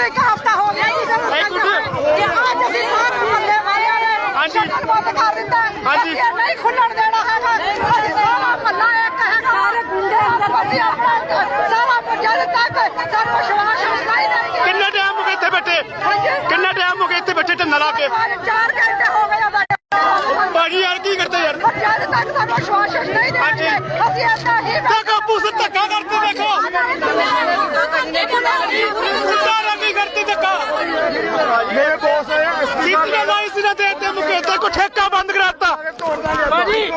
ਨੂੰ ਇੱਕ ਹਫਤਾ ਹੋ ਗਿਆ ਜੀ। ਜੇ ਅੱਜ ਅਸੀਂ ਸਾਰੇ ਮੱਲੇ ਵਾਲਿਆਂ ਨੇ ਹਾਂਜੀ। ਸ਼ਟਰ ਬੰਦ ਕਰ ਦਿੱਤਾ ਹਾਂਜੀ। ਅਸੀਂ ਨਹੀਂ ਖੁੱਲਣ ਦੇਣਾ ਹੈਗਾ। ਅਸੀਂ ਸਾਰਾ ਮੱਲਾ ਇੱਕ ਹੈਗਾ। ਸਾਰੇ ਗੁੰਡੇ ਅੰਦਰ ਅਸੀਂ ਆਪਣਾ ਸਾਰਾ ਜਦ ਤੱਕ ਸਾਨੂੰ ਵਿਸ਼ਵਾਸ ਨਹੀਂ। ਦੇਣਗੇ ਕਿੰਨਾ ਟਾਈਮ ਹੋ ਗਿਆ ਇੱਥੇ ਬੈਠੇ? ਕਿੰਨਾ ਟਾਈਮ ਹੋ ਗਿਆ ਇੱਥੇ ਬੈਠੇ ਢੰਨਾ ਲਾ ਕੇ? ਚਾਰ ਘੰਟੇ ਹੋ ਗਏ ਆ ਬੈਠੇ ਭਾਜੀ ਯਾਰ ਕੀ ਕਰਦੇ ਯਾਰ ਜਦ ਤੱਕ ਸਾਨੂੰ ਵਿਸ਼ਵਾਸ ਨਹੀਂ ਦੇਣਗੇ ਅਸੀਂ ਏਦਾਂ ਹੀ ਦੇਖੋ ਪੁਲਿਸ ਧੱਕਾ ਕਰਦੀ ਦੇਖੋ ਗੁੰਡਾ ਰਾਗੀ ਕਰਦੀ ਧੱਕਾ। ਮੇਰੇ ਬੌਸ ਆਇਆ ਸੀਟੀਆਂ ਲਾਈ ਸੀ ਨਾ ਦੇ ਤੇ ਮੁਕੇ ਤੇ ਕੋ ਠੇਕਾ ਬੰਦ ਕਰਾਤਾ ਭਾਜੀ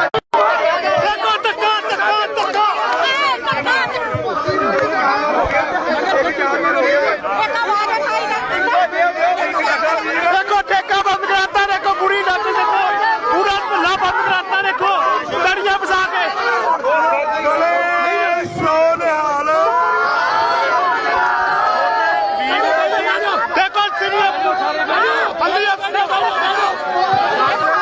ਦੇਖੋ ਧੱਕਾ ਧੱਕਾ ਧੱਕਾ ਦੇਖੋ ਠੇਕਾ ਬੰਦ ਕਰਾਤਾ ਦੇਖੋ ਬੁਰੀ ਨੱਚ ਦੇਖੋ ਪੂਰਾ ਮਹੱਲਾ ਬੰਦ ਕਰਾਤਾ ਦੇਖੋ ਦੜੀਆਂ ਫਸਾ ਕੇ ਸੋਨਿਹਾਲ ਦੇਖੋ ਸੀਨੀਅਰ ਹਾਂਜੀ ਅਫਸਰ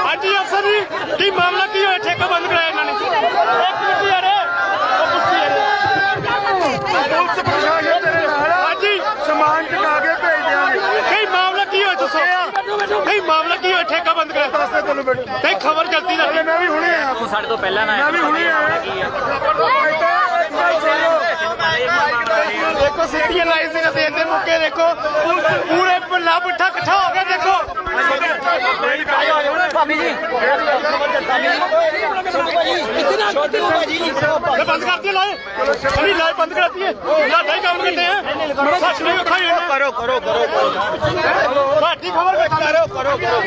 ਹਾਂਜੀ ਅਫਸਰ ਜੀ ਕੀ ਮਾਮਲਾ ਕੀ ਹੋਇਆ ਠੇਕਾ ਬੰਦ ਕਰਾਇਆ ਇਹਨਾਂ ਨੇ ਇੱਕ ਮਿੰਟ ਯਾਰ ਉਹ ਪੁੱਛੀ ਯਾਰ ਪੁਲਿਸ ਪ੍ਰਸ਼ਾਸਨ ਤੇਰੇ ਨਾਲ ਆ। ਹਾਂਜੀ ਸਮਾਨ ਚੁਕਾ ਕੇ ਭੇਜ ਦਿਆਂਗੇ ਕਈ ਮਾਮਲਾ ਕੀ ਹੋਇਆ ਦੱਸੋ ਕਈ ਮਾਮਲਾ ਕੀ ਹੋਇਆ ਠੇਕਾ ਬੰਦ ਕਰਾਇਆ ਦੱਸੇ ਤੈਨੂੰ ਬੇਟੇ। ਕਈ ਖਬਰ ਜਲਦੀ ਲੱਗੀ ਮੈਂ ਵੀ ਹੁਣੇ ਆਇਆ। ਤੂੰ ਸਾਡੇ ਤੋਂ ਪਹਿਲਾਂ ਨਾ ਮੈਂ ਵੀ ਹੁਣੇ ਆਇਆ। ਦੇਖੋ ਸਿੱਧੀਆਂ ਲਾਈਨ ਦੇ ਦੇਣ ਦੇ ਮੁੱਕੇ ਦੇਖੋ। ਪੂਰੇ ਪੱਲਾ ਪੁੱਠਾ ਇਕੱਠਾ ਹੋ ਗਿਆ ਦੇਖੋ। ਬੰਦ ਕਰਤੀ ਲਾਏ ਸਾਡੀ ਲਾਏ ਬੰਦ ਕਰਤੀ ਹੈ ਲਾਡਾ ਹੀ ਕੰਮ ਕਰਦੇ ਆ। ਸੱਚ ਨਹੀਂ ਉਠਾਈ ਕਰੋ ਕਰੋ ਕਰੋ ਸਾਡੀ ਖਬਰ ਕਰੋ ਕਰੋ ਕਰੋ।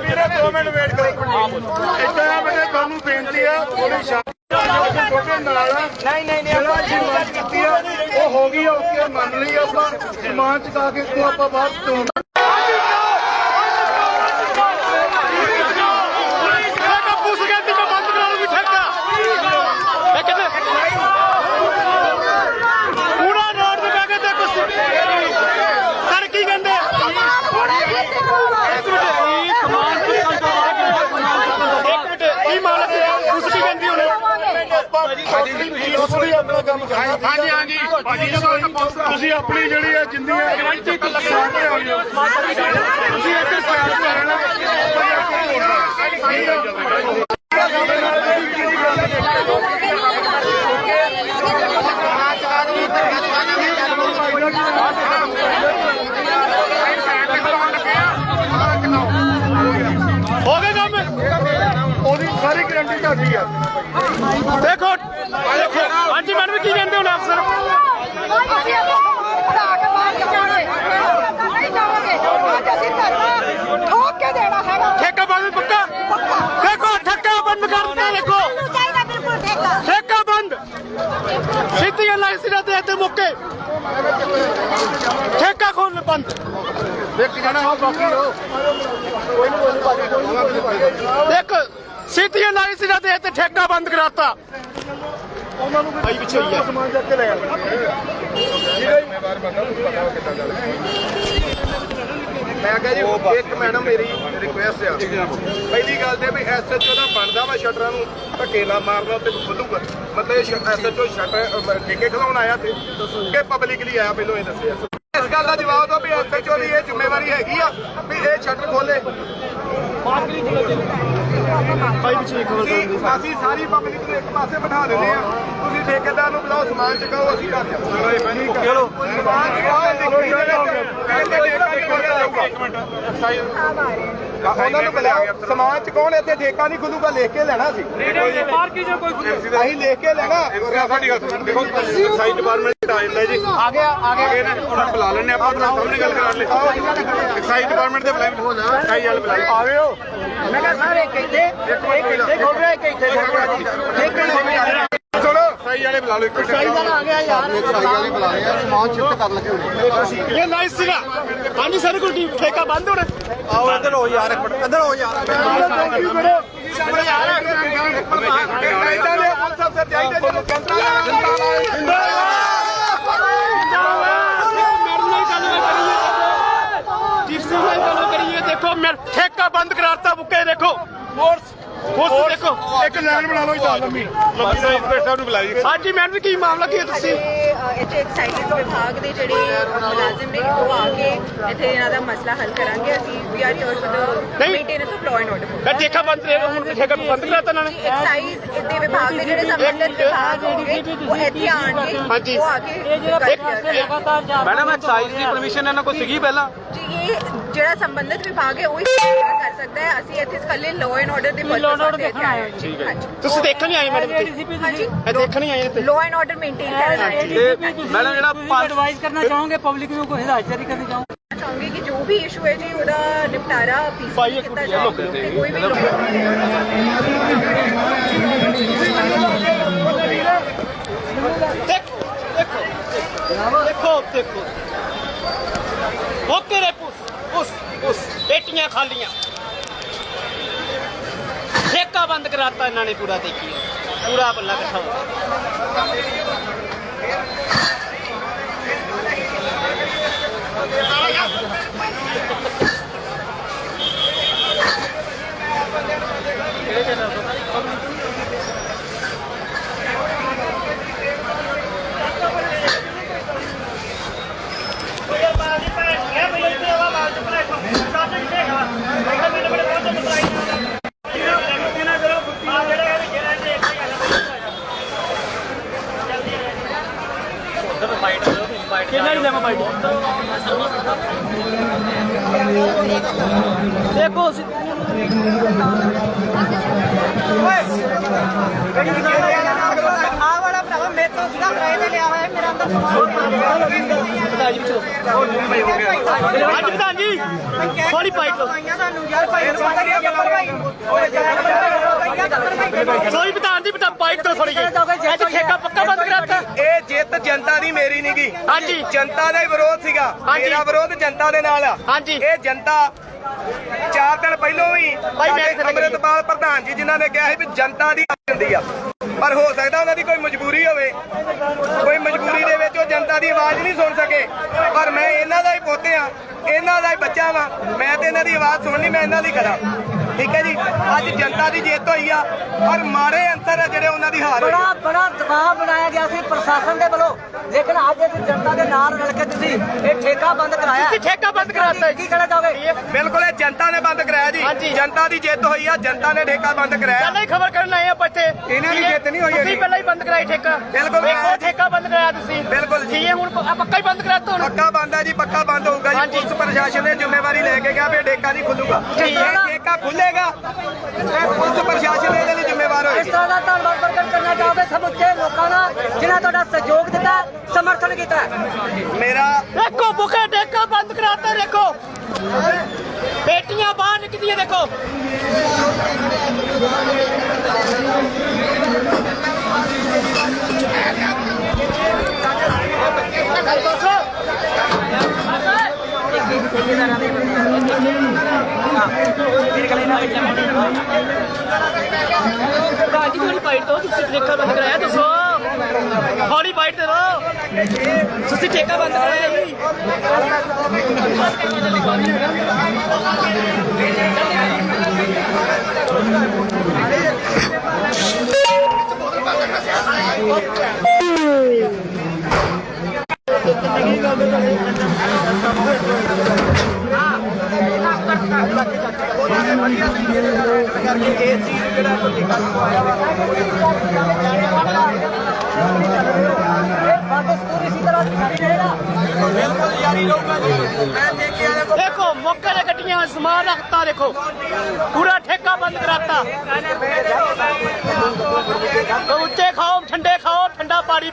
ਵੀਰੇ 2 ਮਿੰਟ ਵੇਟ ਕਰੋ। ਇੱਥੇ ਆ ਬੇਟੇ ਤੁਹਾਨੂੰ ਬੇਨਤੀ ਆ ਥੋੜੀ ਛੋਟੇ ਨਾਲ ਨਹੀਂ ਨਹੀਂ ਜੀ ਕੀਤੀ ਆ। ਉਹ ਹੋ ਗਈ ਓਕੇ ਮੰਨ ਲਈ ਆਪਾਂ। ਸਮਾਨ ਚੁਕਾ ਕੇ ਤੋਂ ਆਪਾਂ ਬਾਅਦ ਤੋਂ ਤੁਸੀਂ ਆਪਣਾ ਕੰਮ ਕਰਨਾ ਹਾਂਜੀ ਹਾਂਜੀ ਤੁਸੀਂ ਆਪਣੀ ਜਿਹੜੀ ਹੈ ਜਿੰਨੀ ਹੈ ਸਾਹਮਣੇ। ਤੁਸੀਂ ਇੱਥੇ ਗਏ ਕੰਮ ਉਹਦੀ ਸਾਰੀ ਗਰੰਟੀ ਤੁਹਾਡੀ ਆ ਦੇਖੋ ਹਾਂਜੀ ਮੈਡਮ ਕੀ ਕਹਿੰਦੇ ਹੁਣ ਅਫਸਰ ਅਸੀਂ ਬਣਾ ਕੇ ਬਾਹਰ ਜਾਵਾਂਗੇ ਨਹੀਂ ਜਾਵਾਂਗੇ ਅੱਜ ਅਸੀਂ ਧਰਨਾ ਠੋਕ ਕੇ ਦੇਣਾ ਹੈਗਾ ਠੇਕਾ ਬੰਦ ਪੱਕਾ ਦੇਖੋ ਠੇਕਾ ਬੰਦ ਕਰ ਦਿੱਤਾ ਦੇਖੋ ਸਾਨੂੰ ਚਾਹੀਦਾ ਬਿਲਕੁਲ ਠੇਕਾ ਠੇਕਾ ਬੰਦ ਦੇ ਤੇ ਮੁੱਕੇ। ਠੇਕਾ ਖੋਲ ਬੰਦ। ਇੱਕ ਜਣਾ ਹੋ ਬਾਕੀ ਹੋ ਦੇਖ ਸਿੱਧੀਆਂ ਲਾਇਸੈਂਸਾਂ ਦੇ ਤੇ ਠੇਕਾ ਬੰਦ ਕਰਾਤਾ। ਉਹਨਾਂ ਨੂੰ ਭਾਈ ਪਿੱਛੇ ਹੋਈ ਆ। ਸਮਾਨ ਚੱਕ ਕੇ ਲੈ ਆ ਮੈਂ ਕਿਹਾ ਜੀ ਇੱਕ ਮੈਡਮ ਮੇਰੀ ਰਿਕੁਐਸਟ ਆ। ਪਹਿਲੀ ਗੱਲ ਤੇ ਵੀ ਐਸਐਚਓ ਦਾ ਬਣਦਾ ਵਾ ਸ਼ਟਰਾਂ ਨੂੰ ਧੱਕੇ ਨਾ ਮਾਰਨਾ ਤੇ ਖੁੱਲੂਗਾ। ਮਤਲਬ ਇਹ ਐਸਐਚਓ ਸ਼ਟਰ ਠੇਕੇ ਖਲਾਉਣ ਆਇਆ ਤੇ ਕਿ ਪਬਲਿਕਲੀ ਆਇਆ ਪਹਿਲਾਂ ਇਹ ਦੱਸਿਆ। ਇਸ ਗੱਲ ਦਾ ਜਵਾਬ ਦਿਓ ਵੀ ਐਸਐਚਓ ਦੀ ਇਹ ਜ਼ਿੰਮੇਵਾਰੀ ਹੈਗੀ ਆ ਵੀ ਇਹ ਸ਼ਟਰ ਖੋਲੇ। ਭਾਈ ਪਿੱਛੇ ਖਬਰ ਅਸੀਂ ਅਸੀਂ ਸਾਰੀ ਪਬਲਿਕ ਨੂੰ ਇੱਕ ਪਾਸੇ ਬਿਠਾ ਦਿੰਦੇ ਆ ਤੁਸੀਂ ਠੇਕੇਦਾਰ ਨੂੰ ਬੁਲਾਓ ਸਮਾਨ ਚੁਕਾਓ ਅਸੀਂ ਕਰ ਚਲੋ ਸਮਾਨ ਚੁਕਾਓ ਇੱਕ ਮਿੰਟ ਉਹਨਾਂ ਨੂੰ ਬੁਲਾਓ ਸਮਾਨ ਚੁਕਾਉਣ ਇੱਥੇ ਠੇਕਾ ਨਹੀਂ ਖੁੱਲੂਗਾ ਲਿਖ ਕੇ ਲੈਣਾ ਸੀ। ਅਸੀਂ ਲਿਖ ਕੇ ਲੈਣਾ। ਸਾਡੀ ਗੱਲ ਦੇਖੋ ਐਕਸਾਈਜ਼ ਡਿਪਾਰਟਮੈਂਟ ਆ ਜਾਂਦਾ ਜੀ ਆ ਗਿਆ ਆ ਗਿਆ ਉਹਨਾਂ ਬੁਲਾ ਲੈਣੇ ਆਪਾਂ ਆਪਣਾ ਸਾਹਮਣੇ ਗੱਲ ਕਰਾ ਲੈ ਐਕਸਾਈਜ਼ ਡਿਪਾਰਟਮੈਂਟ ਦੇ ਬੁਲਾਏ ਐਕਸਾਈਜ਼ ਵਾਲੇ ਬੁਲਾਏ ਆਇਓ ਮੈਂ ਕਿਹਾ ਸਾਰੇ ਇੱਥੇ ਇੱਥੇ ਖੋਲ ਰਿਹਾ ਇੱਕ ਇੱਥੇ ਖੋਲ ਰਿਹਾ ਜੀ ਸੁਣੋ ਸਾਈ ਵਾਲੇ ਬੁਲਾ ਲਓ ਇੱਕ ਸਾਈ ਵਾਲਾ ਆ ਗਿਆ ਯਾਰ ਸਾਈ ਵਾਲੇ ਬੁਲਾ ਰਹੇ ਆ ਸਮਾਨ ਸ਼ਿਫਟ ਕਰਨ ਲੱਗੇ ਹੋਣੇ ਇਹ ਲਾਇਸ ਸੀਗਾ ਹਾਂਜੀ ਸਰ ਕੋਈ ਠੇਕਾ ਬੰਦ ਹੋਣਾ ਆਓ ਇੱਧਰ ਹੋ ਯਾਰ ਇੱਕ ਮਿੰਟ ਇੱਧਰ ਹੋ ਯਾਰ ਇਦਾਂ ਦੇ ਪੁਲਿਸ ਅਫਸਰ ਚਾਹੀਦੇ ਜਦੋਂ ਕੈਂਟਰ ਜਿਸ ਨਾਲ ਗੱਲ ਕਰੀਏ ਦੇਖੋ ਮੈਂ ਠੇਕਾ ਬੰਦ ਕਰਾਤਾ ਬੁੱਕੇ ਦੇਖੋ। ਫੋਰਸ ਉਸ ਦੇਖੋ ਇੱਕ ਲਾਈਨ ਬਣਾ ਲਓ ਇਦਾਂ ਲੰਮੀ ਲੰਮੀ ਦਾ ਇੰਸਪੈਕਟਰ ਨੂੰ ਬੁਲਾਈਏ। ਹਾਂਜੀ ਮੈਡਮ ਕੀ ਮਾਮਲਾ ਕੀ ਹੈ ਤੁਸੀਂ? ਅਹ ਇੱਥੇ ਐਕਸਾਈਜ਼ ਵਿਭਾਗ ਦੇ ਜਿਹੜੇ ਮੁਲਾਜ਼ਮ ਨੇ ਉਹ ਆ ਕੇ ਇੱਥੇ ਇਹਨਾਂ ਦਾ ਮਸਲਾ ਹੱਲ ਕਰਾਂਗੇ। ਅਸੀਂ we R here for the ਨਹੀਂ। Maintenance of law and order ਮੈਂ ਠੇਕਾ ਬੰਦ ਰਿਹਾ ਹੁਣ ਠੇਕਾ ਬੰਦ ਕਰਾਤਾ ਇਹਨਾਂ ਨੇ। ਐਕਸਾਈਜ਼ ਦੇ ਵਿਭਾਗ ਦੇ ਜਿਹੜੇ ਸੰਬੰਧਿਤ ਵਿਭਾਗ ਹੋਣਗੇ ਉਹ ਇੱਥੇ ਆਣਗੇ ਹਾਂਜੀ। ਉਹ ਆ ਕੇ ਗੱਲ ਕਰਨਗੇ। ਮੈਡਮ ਐਕਸਾਈਜ਼ ਦੀ ਪਰਮਿਸ਼ਨ ਇਹਨਾਂ ਕੋਲ ਸੀਗੀ ਪਹਿਲਾਂ? ਜੀ ਇਹ ਜਿਹੜਾ ਸੰਬੰਧਿਤ ਵਿਭਾਗ ਹੈ ਉਹ ਹੀ ਕਰ ਸਕਦਾ ਹੈ। ਅਸੀਂ ਇੱਥੇ ਇਕੱਲੇ ਲਾਅ ਐਂਡ ਆਰਡਰ ਦੇ ਪਰਪਸ ਵਾਸਤੇ ਇੱਥੇ ਆਏ ਹਾਂ ਠੀਕ ਹੈ ਤੁਸੀਂ ਦੇਖਣ ਨਹੀਂ ਆਏ ਮੈਡਮ ਇੱਥੇ? ਹਾਂਜੀ। ਇਹ ਦੇਖਣ ਨਹੀਂ ਆਏ ਇੱਥੇ? ਲਾਅ ਐਂਡ ਆਰਡਰ ਮੇਨਟੇਨ ਕਰਨ ਆਏ ਹਾਂ ਤੇ ਮੈਡਮ ਜਿਹੜਾ ਪੰਜ ਐਡਵਾਈਸ ਕਰਨਾ ਚਾਹੋਗੇ ਪਬਲਿਕ ਨੂੰ ਕੋਈ ਹਦਾਇਤ ਜਾਰੀ ਕਰਨੀ ਚਾਹੋਗੇ? ਚਾਹੂੰਗੀ ਕਿ ਜੋ ਵੀ ਇਸ਼ੂ ਹੈ ਜੀ ਉਹਦਾ ਨਿਪਟਾਰਾ ਭਾਈ ਪੀਸੀ ਇੱਕ ਕੀਤਾ ਜਾਏ ਤੇ ਕੋਈ ਵੀ ਦੇਖੋ ਦੇਖੋ ਦੇਖੋ ਦੇਖੋ ਓਕੇ ਰੇ ਪੁੱਸ ਉਸ ਉਸ ਪੇਟੀਆਂ ਖਾਲੀਆਂ। ਠੇਕਾ ਬੰਦ ਕਰਾਤਾ ਇਹਨਾਂ ਨੇ ਪੂਰਾ ਦੇਖੀ। ਪੂਰਾ ਪੱਲਾ ਇਕੱਠਾ ਹੋ ਗਿਆ ਕਿੰਨਾ ਹੀ ਲੈਵਾ ਬਾਈ ਦੇਖੋ ਆ ਵਾਲਾ ਭਰਾਵਾ ਮੇਰੇ ਤੋਂ ਸੀਗਾ ਕਿਰਾਏ ਤੇ ਲਿਆ ਹੋਇਆ ਮੇਰਾ ਅੰਦਰ ਅੱਜ ਪ੍ਰਧਾਨ ਜੀ ਥੋੜੀ ਪਾਈਟ ਲਓ ਤੁਹਾਨੂੰ ਯਾਰ ਭਾਈ ਸੋਈ ਪ੍ਰਧਾਨ ਜੀ ਬਤਾ ਪਾਈਟ ਤੋਂ ਥੋੜੀ ਜਿਹੀ। ਅੱਜ ਠੇਕਾ ਪੱਕਾ ਬੰਦ ਕਰਾਤਾ ਇਹ ਜਿੱਤ ਜਨਤਾ ਦੀ ਮੇਰੀ ਨਹੀਂ ਗਈ ਹਾਂਜੀ। ਜਨਤਾ ਦਾ ਹੀ ਵਿਰੋਧ ਸੀਗਾ। ਹਾਂਜੀ। ਮੇਰਾ ਵਿਰੋਧ ਜਨਤਾ ਦੇ ਨਾਲ ਆ। ਹਾਂਜੀ। ਇਹ ਜਨਤਾ ਚਾਰ ਦਿਨ ਪਹਿਲਾਂ ਵੀ। ਅੰਮ੍ਰਿਤਪਾਲ ਪ੍ਰਧਾਨ ਜੀ ਜਿਨ੍ਹਾਂ ਨੇ ਕਿਹਾ ਸੀ ਵੀ ਜਨਤਾ ਦੀ ਹੁੰਦੀ ਆ। ਪਰ ਹੋ ਸਕਦਾ ਉਹਨਾਂ ਦੀ ਕੋਈ ਮਜਬੂਰੀ ਹੋਵੇ। ਕੋਈ ਮਜਬੂਰੀ ਦੇ ਵਿੱਚ ਉਹ ਜਨਤਾ ਦੀ ਆਵਾਜ਼ ਨਹੀਂ ਸੁਣ ਸਕੇ। ਪਰ ਮੈਂ ਇਹਨਾਂ ਦਾ ਹੀ ਪੁੱਤ ਆ। ਇਹਨਾਂ ਦਾ ਹੀ ਬੱਚਾ ਵਾਂ। ਮੈਂ ਤੇ ਇਹਨਾਂ ਦੀ ਆਵਾਜ਼ ਸੁਣਨੀ ਮੈਂ ਇਹਨਾਂ ਦੀ ਕਰਾਂ। ਠੀਕ ਹੈ ਜੀ ਅੱਜ ਜਨਤਾ ਦੀ ਜਿੱਤ ਹੋਈ ਆ ਪਰ ਮਾੜੇ ਅੰਤਰ ਆ ਜਿਹੜੇ ਉਹਨਾਂ ਦੀ ਹਾਰ ਹੋਈ ਆ। ਬੜਾ ਬੜਾ ਦਬਾਅ ਬਣਾਇਆ ਗਿਆ ਸੀ ਪ੍ਰਸ਼ਾਸਨ ਦੇ ਵੱਲੋਂ ਲੇਕਿਨ ਅੱਜ ਇਸ ਜਨਤਾ ਦੇ ਨਾਲ ਰਲ ਕੇ ਤੁਸੀਂ ਇਹ ਠੇਕਾ ਬੰਦ ਕਰਾਇਆ ਤੁਸੀਂ ਠੇਕਾ ਬੰਦ ਕਰਾਤਾ ਕੀ ਕਹਿਣਾ ਚਾਹੋਗੇ ਬਿਲਕੁਲ ਇਹ ਜਨਤਾ ਨੇ ਬੰਦ ਕਰਾਇਆ ਜੀ। ਜਨਤਾ ਦੀ ਜਿੱਤ ਹੋਈ ਆ ਜਨਤਾ ਨੇ ਠੇਕਾ ਬੰਦ ਕਰਾਇਆ ਪਹਿਲਾਂ ਹੀ ਖਬਰ ਕਰਨ ਆਏ ਆਪਾਂ ਇੱਥੇ ਇਹਨਾਂ ਦੀ? ਜਿੱਤ ਨਹੀਂ ਹੋਈ ਤੁਸੀਂ। ਪਹਿਲਾਂ ਹੀ ਬੰਦ ਕਰਾਈ ਠੇਕਾ ਬਿਲਕੁਲ। ਠੇਕਾ ਬੰਦ ਕਰਾਇਆ ਤੁਸੀਂ ਬਿਲਕੁਲ ਜੀ। ਠੀਕ ਹੈ ਹੁਣ ਪੱਕਾ ਹੀ ਬੰਦ ਕਰਾਤਾ ਹੁਣ ਪੱਕਾ ਬੰਦ ਹੈ ਜੀ ਪੱਕਾ ਬੰਦ ਹੋਊਗਾ ਜੀ। ਪੁਲਿਸ ਪ੍ਰਸ਼ਾਸਨ ਨੇ ਜ਼ਿੰਮੇਵਾਰੀ ਲੈ ਕੇ ਗਿਆ ਵੀ ਇਹ ਠੇਕਾ ਨਹੀਂ ਖੁੱਲੂਗਾ ਠੇਕਾ ਖੁੱਲੇਗਾ ਤੇ ਪੁਲਿਸ ਪ੍ਰਸ਼ਾਸਨ ਇਹਦੇ ਲਈ ਜ਼ਿੰਮੇਵਾਰ ਇਸ ਹੋਏਗੀ ਤਰ੍ਹਾਂ ਦਾ ਧੰਨਵਾਦ ਪ੍ਰਗਟ ਕਰਨਾ ਚਾਹੋਗੇ ਸਮੁੱਚੇ ਲੋਕਾਂ ਦਾ ਜਿਨ੍ਹਾਂ ਤੁਹਾਡਾ ਸਹਿਯੋਗ ਦਿੱਤਾ ਸਮਰਥਨ ਕੀਤਾ। ਮੇਰਾ ਦੇਖੋ ਬੁਕੇ ਠੇਕਾ ਬੰਦ ਕਰਾਤਾ ਦੇਖੋ। ਬੇਟੀਆਂ ਬਾਹਰ ਨਿਕਲਦੀਆਂ ਦੇਖੋ। ਗਾਡੀ ਥੋੜੀ ਬਾਈਟ ਦੋ ਤੁਸੀਂ ਠੇਕਾ ਬੰਦ ਕਰਾਇਆ, ਦੱਸੋ। ਥੋੜੀ ਬਾਈਟ ਦੇ ਦੋ ਤੁਸੀਂ ਠੇਕਾ ਬੰਦ ਕਰਾਇਆ ਜੀ। ਬੰਦ ਸਕੂਲ ਇਸੇ ਤਰ੍ਹਾਂ ਜਾਰੀ ਰਹੇਗਾ ਦੇਖੋ ਮੌਕੇ ਦੇ ਗੱਡੀਆਂ ਸਮਾਨ ਰੱਖਤਾ ਦੇਖੋ ਪੂਰਾ ਠੇਕਾ ਬੰਦ ਕਰਾਤਾ ਤੇ ਉੱਚੇ ਖਾਓ ਠੰਡੇ ਖਾਓ ਠੰਡਾ ਪਾਣੀ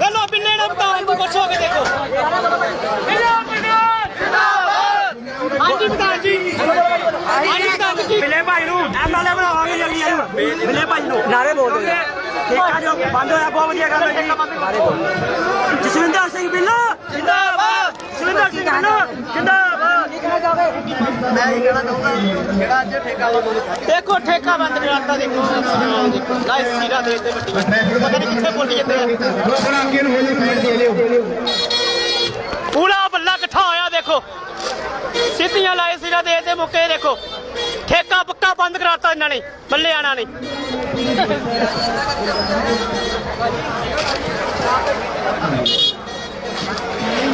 ਚਲੋ ਬਿੱਲੇ ਨਾ ਬਤਾਉਣ ਦੀ ਕੋਸ਼ਿਸ਼ ਹੋ ਕੇ ਦੇਖੋ। ਹਾਂਜੀ ਪ੍ਰਧਾਨ ਜੀ। ਹਾਂਜੀ ਪ੍ਰਧਾਨ ਜੀ। ਬਿੱਲੇ ਭਾਈ ਨੂੰ। ਐਮਐਲਏ ਬਣਾਵਾਂਗੇ ਜਲਦੀ ਇਹਨੂੰ ਬਿੱਲੇ ਭਾਈ ਨੂੰ। ਨਾਰੇ ਬੋਲ ਦਿਓ। ਠੇਕਾ ਜੋ ਬੰਦ ਹੋਇਆ ਬਹੁਤ ਵਧੀਆ ਗੱਲ ਹੈ ਜੀ ਜਸਵਿੰਦਰ ਸਿੰਘ ਬਿੱਲੋ। ਜਿੰਦਾਬਾਦ। ਸੁਰਿੰਦਰ ਸਿੰਘ ਬਿੱਲੋ ਜਿੰਦਾਬਾਦ। ਮੈਂ ਇਹ ਕਹਿਣਾ ਚਾਹੁੰਦਾ ਜਿਹੜਾ ਅੱਜ ਠੇਕਾ ਬੰਦ ਦੇਖੋ ਠੇਕਾ ਬੰਦ ਕਰਾਤਾ ਦੇਖੋ ਦੇਖੋ। ਲਾਈ ਸੀਰਾ ਦੇ ਦੇ ਵੱਡੀ ਪਤਾ ਨਹੀਂ ਕਿੱਥੇ ਪੁੱਟ ਜਾਂਦੇ ਆ। ਪੂਰਾ ਬੱਲਾ ਇਕੱਠਾ ਹੋਇਆ ਦੇਖੋ। ਸਿੱਧੀਆਂ ਲਾਏ ਸੀਰਾ ਦੇ ਦੇ ਮੁੱਕੇ ਦੇਖੋ। ਠੇਕਾ ਪੱਕਾ ਬੰਦ ਕਰਾਤਾ ਇਹਨਾਂ ਨੇ ਬੱਲੇ ਆਣਾ ਨੇ।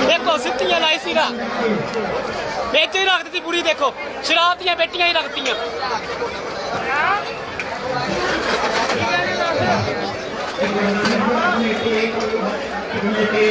ਦੇਖੋ, ਸਿੱਧੀਆਂ ਲਾਈ ਸੀਰਾ ਵਿੱਚ ਹੀ ਰੱਖ ਦਿੱਤੀ ਪੂਰੀ, ਦੇਖੋ। ਸ਼ਰਾਬ ਦੀਆਂ ਬੇਟੀਆਂ ਹੀ ਰੱਖਤੀਆਂ।